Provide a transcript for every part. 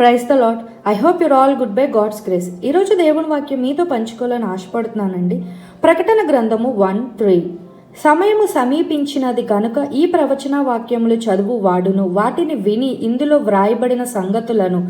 Praise the Lord I hope you're all good by God's grace ఈరోజు దేవుని వాక్యం మీతో పంచుకోవాలని ఆశపడుతున్నానండి. ప్రకటన గ్రంథము వన్ త్రీ. సమయము సమీపించినది కనుక ఈ ప్రవచన వాక్యములు చదువు వాడును. వాటిని విని ఇందులో వ్రాయబడిన సంగతులను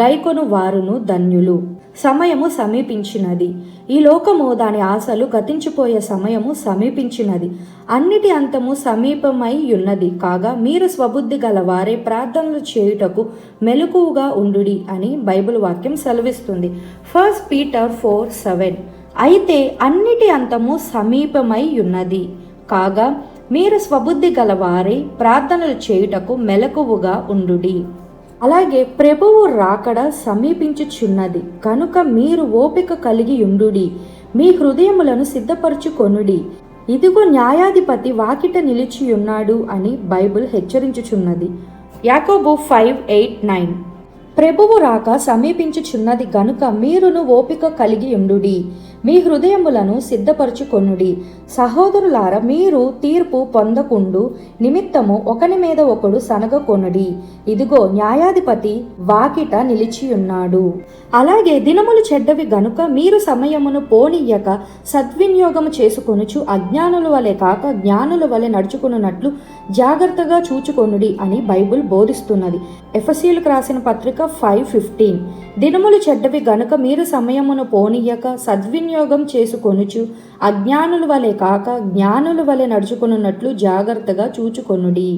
గైకొను వారును ధన్యులు. సమయము సమీపించినది. ఈ లోకము దాని ఆశలు గతించిపోయే సమయము సమీపించినది. అన్నిటి అంతము సమీపమై ఉన్నది. కాగా మీరు స్వబుద్ధి గల వారే ప్రార్థనలు చేయుటకు మెలకువగా ఉండుడి అని బైబిల్ వాక్యం సెలవిస్తుంది. ఫస్ట్ పీటర్ ఫోర్ సెవెన్ అయితే అన్నిటి అంతము సమీపమై ఉన్నది. కాగా మీరు స్వబుద్ధి గలవారే ప్రార్థనలు చేయుటకు మెలకువగా ఉండుడి. అలాగే ప్రభువు రాకడ సమీపించుచున్నది. కనుక మీరు ఓపిక కలిగి ఉండుడి. మీ హృదయములను సిద్ధపరచుకొనుడి. ఇదిగో న్యాయాధిపతి వాకిట నిలిచియున్నాడు అని బైబిల్ హెచ్చరించుచున్నది. యాకోబు ఫైవ్ ఎయిట్ నైన్. ప్రభువు రాక సమీపించుచున్నది గనుక మీరును ఓపిక కలిగి ఉండుడి. మీ హృదయములను సిద్ధపరచుకొనుడి. సహోదరులార మీరు తీర్పు పొందకుండు నిమిత్తము ఒకని మీద ఒకడు సనగకొనుడి. ఇదిగో న్యాయాధిపతి వాకిట నిలిచియున్నాడు. అలాగే దినములు చెడ్డవి గనుక మీరు సమయమును పోనీయక సద్వినియోగము చేసుకొనుచు అజ్ఞానుల వలె కాక జ్ఞానుల వలె నడుచుకున్నట్లు జాగ్రత్తగా చూచుకొనుడి అని బైబిల్ బోధిస్తున్నది. ఎఫసీలకు రాసిన పత్రిక ఫైవ్ ఫిఫ్టీన్. దినములు చెడ్డవి గనుక మీరు సమయమును పోనీయక సద్వినియోగం చేసుకొనుచు అజ్ఞానుల వలె కాక జ్ఞానుల వలె నడుచుకొనున్నట్లు జాగ్రత్తగా చూచుకొనుడి.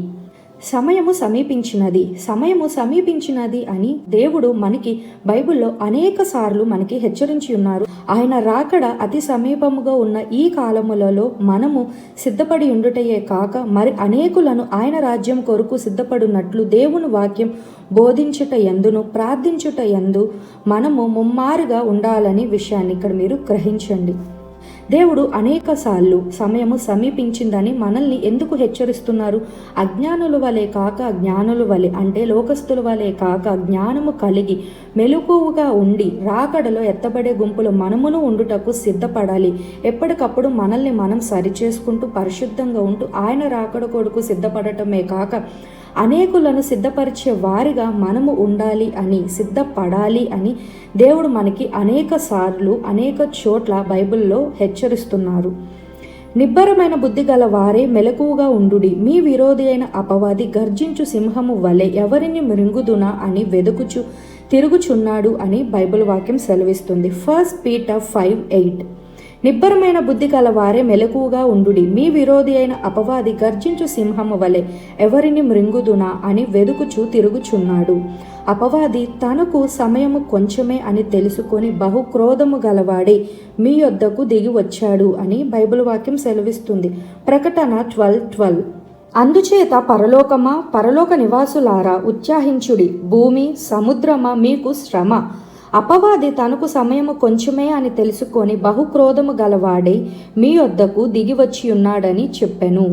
సమయము సమీపించినది. సమయము సమీపించినది అని దేవుడు మనకి బైబిల్లో అనేక సార్లు మనకి హెచ్చరించి ఉన్నారు ఆయన రాకడ అతి సమీపముగా ఉన్న ఈ కాలములలో మనము సిద్ధపడి ఉండుటయే కాక మరి అనేకులను ఆయన రాజ్యం కొరకు సిద్ధపడినట్లు దేవుని వాక్యం బోధించుట ఎందును ప్రార్థించుట ఎందు మనము ముమ్మారుగా ఉండాలని విషయాన్ని ఇక్కడ మీరు గ్రహించండి. దేవుడు అనేకసార్లు సమయము సమీపించిందని మనల్ని ఎందుకు హెచ్చరిస్తున్నారు? అజ్ఞానుల వలె కాక జ్ఞానుల వలె అంటే లోకస్తుల వలె కాక జ్ఞానము కలిగి మెలకువగా ఉండి రాకడలో ఎత్తబడే గుంపులు మనమును ఉండుటకు సిద్ధపడాలి. ఎప్పటికప్పుడు మనల్ని మనం సరిచేసుకుంటూ పరిశుద్ధంగా ఉంటూ ఆయన రాకడ కొడుకు సిద్ధపడటమే కాక అనేకులను సిద్ధపరిచే వారిగా మనము ఉండాలి అని సిద్ధపడాలి అని దేవుడు మనకి అనేక సార్లు అనేక చోట్ల బైబిల్లో హెచ్చరిస్తున్నారు. నిబ్బరమైన బుద్ధి గల వారే మెలకువగా ఉండుడి. మీ విరోధి అయిన అపవాది గర్జించు సింహము వలె ఎవరిని మృంగుదునా అని వెదుకుచు తిరుగుచున్నాడు అని బైబిల్ వాక్యం సెలవిస్తుంది. ఫస్ట్ పీటర్ ఫైవ్ ఎయిట్ నిబ్బరమైన బుద్ధి గల వారే మెలకువగా ఉండుడి. మీ విరోధి అయిన అపవాది గర్జించు సింహము వలె ఎవరిని మృంగుదునా అని వెదుకుచూ తిరుగుచున్నాడు. అపవాది తనకు సమయము కొంచెమే అని తెలుసుకొని బహు క్రోధము గలవాడే మీ యొద్దకు దిగి వచ్చాడు అని బైబిల్ వాక్యం సెలవిస్తుంది. ప్రకటన ట్వెల్వ్ ట్వెల్వ్ అందుచేత పరలోకమా పరలోక నివాసులారా ఉత్సాహించుడి. భూమి సముద్రమా మీకు శ్రమ. అపవాది తనకు సమయము కొంచెమే అని తెలుసుకొని బహుక్రోధము గలవాడై మీ వద్దకు దిగివచ్చి ఉన్నాడని చెప్పెను.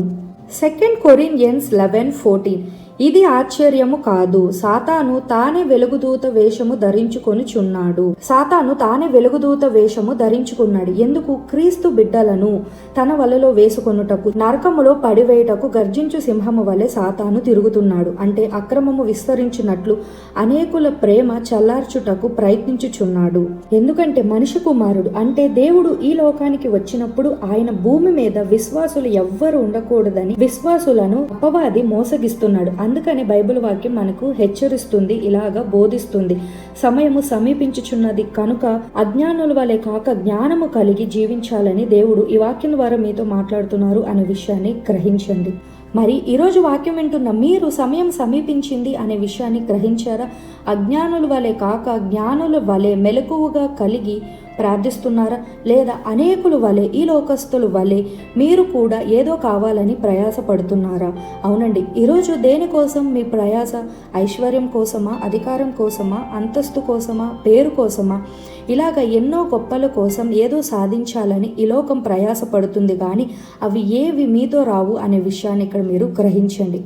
సెకండ్ కొరిన్యన్స్ లెవెన్ ఫోర్టీన్ ఇది ఆశ్చర్యము కాదు. సాతాను తానే వెలుగుదూత వేషము ధరించుకొనుచున్నాడు. సాతాను తానే వెలుగుదూత వేషము ధరించుకున్నాడు. ఎందుకు? క్రీస్తు బిడ్డలను తన వలలో వేసుకొనుటకు నరకములో పడివేయటకు గర్జించు సింహము వలె సాతాను తిరుగుతున్నాడు. అంటే అక్రమము విస్తరించినట్లు అనేకుల ప్రేమ చల్లార్చుటకు ప్రయత్నించుచున్నాడు. ఎందుకంటే మనిషి కుమారుడు అంటే దేవుడు ఈ లోకానికి వచ్చినప్పుడు ఆయన భూమి మీద విశ్వాసులు ఎవ్వరు ఉండకూడదని విశ్వాసులను అపవాది మోసగిస్తున్నాడు. అందుకని బైబిల్ వాక్యం మనకు హెచ్చరిస్తుంది ఇలాగా బోధిస్తుంది. సమయము సమీపించుచున్నది కనుక అజ్ఞానుల వలె కాక జ్ఞానము కలిగి జీవించాలని దేవుడు ఈ వాక్యం ద్వారా మీతో మాట్లాడుతున్నారు అనే విషయాన్ని గ్రహించండి. మరి ఈరోజు వాక్యం వింటున్న మీరు సమయం సమీపించింది అనే విషయాన్ని గ్రహించారా? అజ్ఞానుల వలె కాక జ్ఞానుల వలె మెలకువగా కలిగి ప్రార్థిస్తున్నారా? లేదా అనేకులు వలె ఈ లోకస్తులు వలె మీరు కూడా ఏదో కావాలని ప్రయాసపడుతున్నారా? అవునండి ఈరోజు దేనికోసం మీ ప్రయాస? ఐశ్వర్యం కోసమా? అధికారం కోసమా? అంతస్తు కోసమా? పేరు కోసమా? ఇలాగ ఎన్నో గొప్పల కోసం ఏదో సాధించాలని ఈ లోకం ప్రయాసపడుతుంది కానీ అవి ఏవి మీతో రావు అనే విషయాన్ని ఇక్కడ మీరు గ్రహించండి.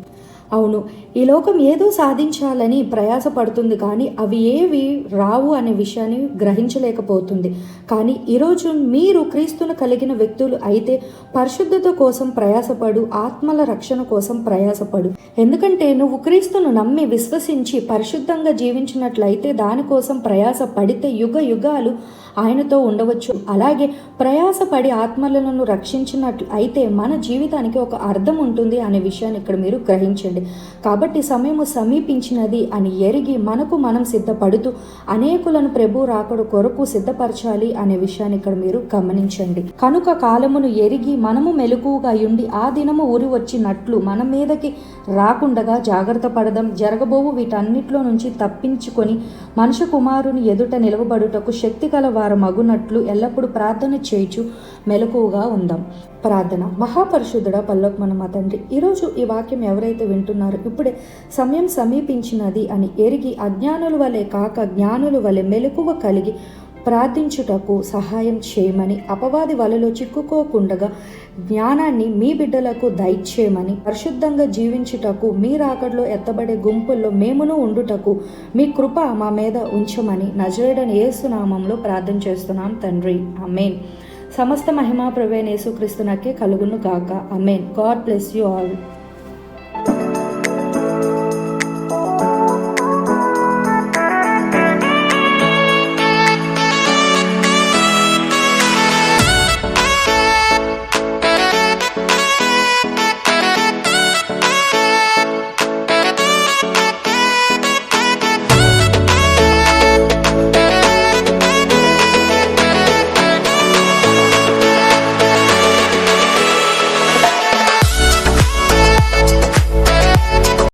అవును ఈ లోకం ఏదో సాధించాలని ప్రయాసపడుతుంది కానీ అవి ఏవి రావు అనే విషయాన్ని గ్రహించలేకపోతుంది. కానీ ఈరోజు మీరు క్రీస్తును కలిగిన వ్యక్తులు అయితే పరిశుద్ధత కోసం ప్రయాసపడు ఆత్మల రక్షణ కోసం ప్రయాసపడు. ఎందుకంటే నువ్వు క్రీస్తును నమ్మి విశ్వసించి పరిశుద్ధంగా జీవించినట్లయితే దానికోసం ప్రయాస పడితే యుగ యుగాలు ఆయనతో ఉండవచ్చు. అలాగే ప్రయాసపడి ఆత్మలను రక్షించినట్లు అయితే మన జీవితానికి ఒక అర్థం ఉంటుంది అనే విషయాన్ని ఇక్కడ మీరు గ్రహించండి. కాబట్టి సమయము సమీపించినది అని ఎరిగి మనకు మనం సిద్ధపడుతూ అనేకులను ప్రభు రాకడు కొరకు సిద్ధపరచాలి అనే విషయాన్ని ఇక్కడ మీరు గమనించండి. కనుక కాలమును ఎరిగి మనము మెలకుగా ఉండి ఆ దినము ఊరి వచ్చినట్లు మన మీదకి రాకుండగా జాగ్రత్త పడదాం. జరగబోవు వీటన్నిటిలో నుంచి తప్పించుకొని మనుషు కుమారుని ఎదుట నిలవబడుటకు శక్తి గల వారు మగునట్లు ఎల్లప్పుడూ ప్రార్థన చేయుచు మెలకువగా ఉందాం. ప్రార్థన. మహాపరిశుద్ధుడ పల్లోకి మన మా తండ్రి ఈరోజు ఈ వాక్యం ఎవరైతే వింటున్నారో ఇప్పుడే సమయం సమీపించినది అని ఎరిగి అజ్ఞానుల వలె కాక జ్ఞానుల వలె మెలకువ కలిగి ప్రార్థించుటకు సహాయం చేయమని అపవాది వలలో చిక్కుకోకుండగా జ్ఞానాన్ని మీ బిడ్డలకు దయచేయమని పరిశుద్ధంగా జీవించుటకు మీ రాకడలో ఎత్తబడే గుంపుల్లో మేమును ఉండుటకు మీ కృప మా మీద ఉంచమని నజరేడని ఏసునామంలో ప్రార్థన చేస్తున్నాం తండ్రి. అమేన్ సమస్త మహిమా ప్రవేణ క్రీస్తునకే కలుగును గాక. Amen God bless you all.